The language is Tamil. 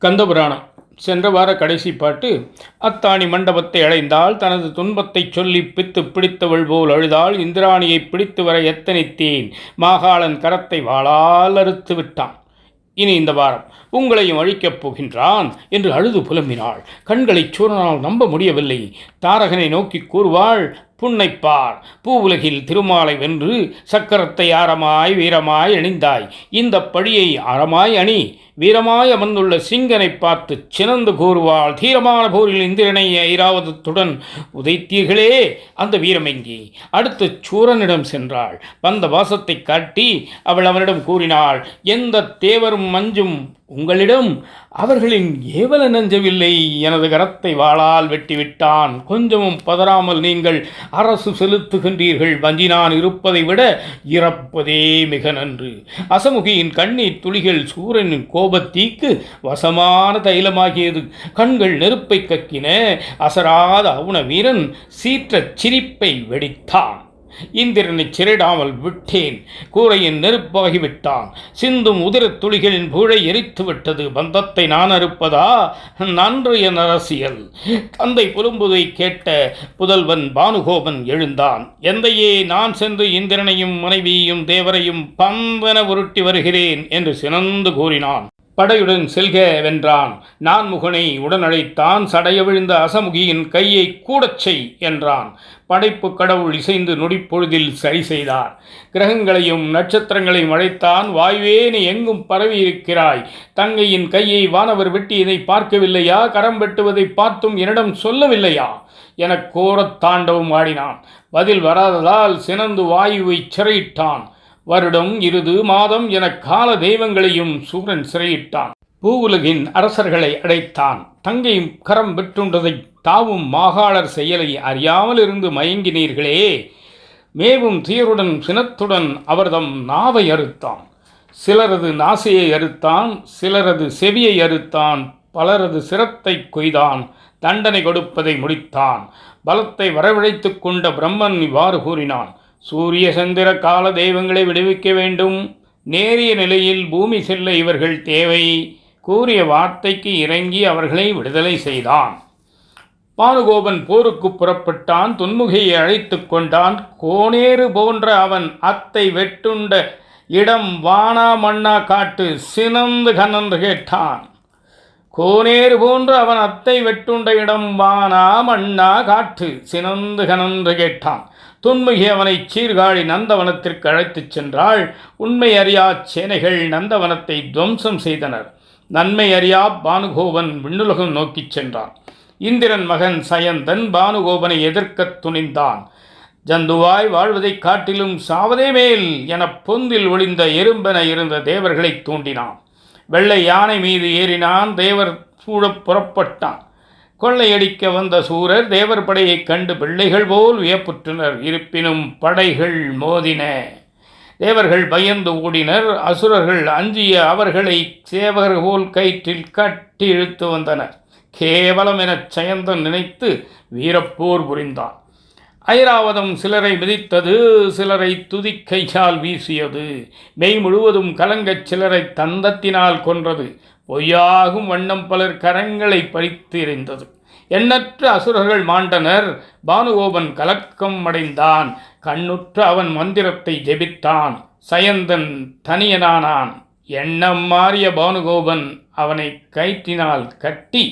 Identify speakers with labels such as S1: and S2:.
S1: கந்தபுராணம். சென்ற வார கடைசி பாட்டு அத்தாணி மண்டபத்தை அடைந்தால் தனது துன்பத்தைச் சொல்லி பித்து பிடித்தவள் போல் அழுதாள் இந்திராணியை பிடித்து வர எத்தனித்தேன்? மாகாளன் கரத்தை வாளால் அறுத்து விட்டான். இனி இந்த வாரம் உங்களையும் அழிக்கப் போகின்றான் என்று அழுது புலம்பினாள். கண்களைச் சூரனால் நம்ப முடியவில்லை. தாரகனை நோக்கி கூறுவாள் புன்னைப்பார். பூவுலகில் திருமாலை வென்று சக்கரத்தை ஆரமாய் வீரமாய் அணிந்தாய். இந்த பழியை அறமாய் அணி வீரமாய் அமர்ந்துள்ள சிங்கனை பார்த்து சினந்து கூறுவாள் தீரமான போரில் இந்திரனை ஐராவதத்துடன் உதைத்தீர்களே அந்த வீரமெங்கி அடுத்து சூரனிடம் சென்றாள். வந்த வாசத்தை காட்டி அவள் அவனிடம் கூறினாள் எந்த தேவரும் மஞ்சும் உங்களிடம் அவர்களின் ஏவல நஞ்சவில்லை எனது கரத்தை வாளால் வெட்டிவிட்டான். கொஞ்சமும் பதறாமல் நீங்கள் அரசு செலுத்துகின்றீர்கள். வஞ்சினான் இருப்பதை விட இறப்பதே மிக நன்று. அசமுகியின் கண்ணீர் துளிகள் சூரனின் கோபத்தீக்கு வசமான தைலமாகியது. கண்கள் நெருப்பை கக்கின. அசராத அவுண வீரன் சீற்றச் சிரிப்பை வெடித்தான். இந்திரனை சிறைடாமல் விட்டேன். கூரையின் நெருப்பாகிவிட்டான் சிந்தும் உதிரத் துளிகளின் புழை எரித்து விட்டது பந்தத்தை நான் அறுப்பதா? நன்று என் அரசியல். தந்தை புலும்புதை கேட்ட புதல்வன் பானுகோபன் எழுந்தான். எந்தையே நான் சென்று இந்திரனையும் மனைவியையும் தேவரையும் பந்தன உருட்டி வருகிறேன் என்று சினந்து கூறினான். படையுடன் செல்க வென்றான் நான் முகனை உடனழைத்தான் சடைய விழுந்த அசமுகியின் கையை கூடச் செய் என்றான். படைப்பு கடவுள் இசைந்து நொடிப்பொழுதில் சரி செய்தார். கிரகங்களையும் நட்சத்திரங்களையும் அழைத்தான் வாய்வேனு எங்கும் பரவி இருக்கிறாய் தங்கையின் கையை வானவர் வெட்டியதை பார்க்கவில்லையா? கரம் வெட்டுவதை பார்த்தும் என்னிடம் சொல்லவில்லையா? என கோரத் தாண்டவும் ஆடினான். பதில் வராததால் சினந்து வாயுவை சிறையிட்டான். வருடம் இருது மாதம் என கால தெய்வங்களையும் சூரன் சிறையிட்டான். பூவுலகின் அரசர்களை அடைத்தான். தங்கையும் கரம் பெற்றுண்டதை தாவும் மாகாளர் செயலை அறியாமல் இருந்து மயங்கினீர்களே. மேவும் தீருடன் சினத்துடன் அவர்தம் நாவை அறுத்தான். சிலரது நாசையை அறுத்தான் சிலரது செவியை அறுத்தான் பலரது சிரத்தை கொய்தான் தண்டனை கொடுப்பதை முடித்தான். பலத்தை வரவழைத்து கொண்ட பிரம்மன் இவ்வாறு கூறினான். சூரிய சந்திர கால தெய்வங்களை விடுவிக்க வேண்டும். நேரிய நிலையில் பூமி செல்ல இவர்கள் தேவை. கூறிய வார்த்தைக்கு இறங்கி அவர்களை விடுதலை செய்தான். பானுகோபன் போருக்கு புறப்பட்டான். துன்முகையை அழைத்து கொண்டான். கோனேறு போன்ற அவன் அத்தை வெட்டுண்ட இடம் வானா மண்ணா காட்டு சினந்து கனந்து கேட்டான். கோனேறு போன்று அவன் அத்தை வெட்டுண்ட இடம் வானா மண்ணா காட்டு சினந்து கனன்று கேட்டான். துன்மிகி அவனை சீர்காழி நந்தவனத்திற்கு அழைத்துச் சென்றாள். உண்மை அறியா சேனைகள் நந்தவனத்தை துவம்சம் செய்தனர். நன்மை அறியா பானுகோபன் விண்ணுலகம் நோக்கிச் சென்றான். இந்திரன் மகன் சயந்தன் பானுகோபனை எதிர்க்கத் துணிந்தான். ஜந்துவாய் வாழ்வதைக் காட்டிலும் சாவதே மேல் எனப் பொந்தில் ஒளிந்த எறும்பென இருந்த தேவர்களைத் தூண்டினான். வெள்ளை யானை மீது ஏறினான். தேவர் சூழப் புறப்பட்டான். கொள்ளையடிக்க வந்த சூரர் தேவர் படையைக் கண்டு பிள்ளைகள் போல் வியப்புற்றனர். இருப்பினும் படைகள் மோதின. தேவர்கள் பயந்து ஓடினர். அசுரர்கள் அஞ்சிய அவர்களை சேவகர் போல் கயிற்றில் கட்டி இழுத்து வந்தனர். கேவலம் எனச் சயந்தன் நினைத்து வீரப்போர் புரிந்தான் ஐராவதம் சிலரை மிதித்தது சிலரை துதிக்கையால் வீசியது. மெய் முழுவதும் கலங்கச் சிலரை தந்தத்தினால் கொன்றது. பொய்யாகும் வண்ணம் பலர் கரங்களை பறித்து எறிந்தது எண்ணற்ற அசுரர்கள் மாண்டனர். பானுகோபன் கலக்கம் அடைந்தான். கண்ணுற்ற அவன் மந்திரத்தை ஜெபித்தான். சயந்தன் தனியனானான். எண்ணம் மாறிய பானுகோபன் அவனை கயிற்றினால் கட்டி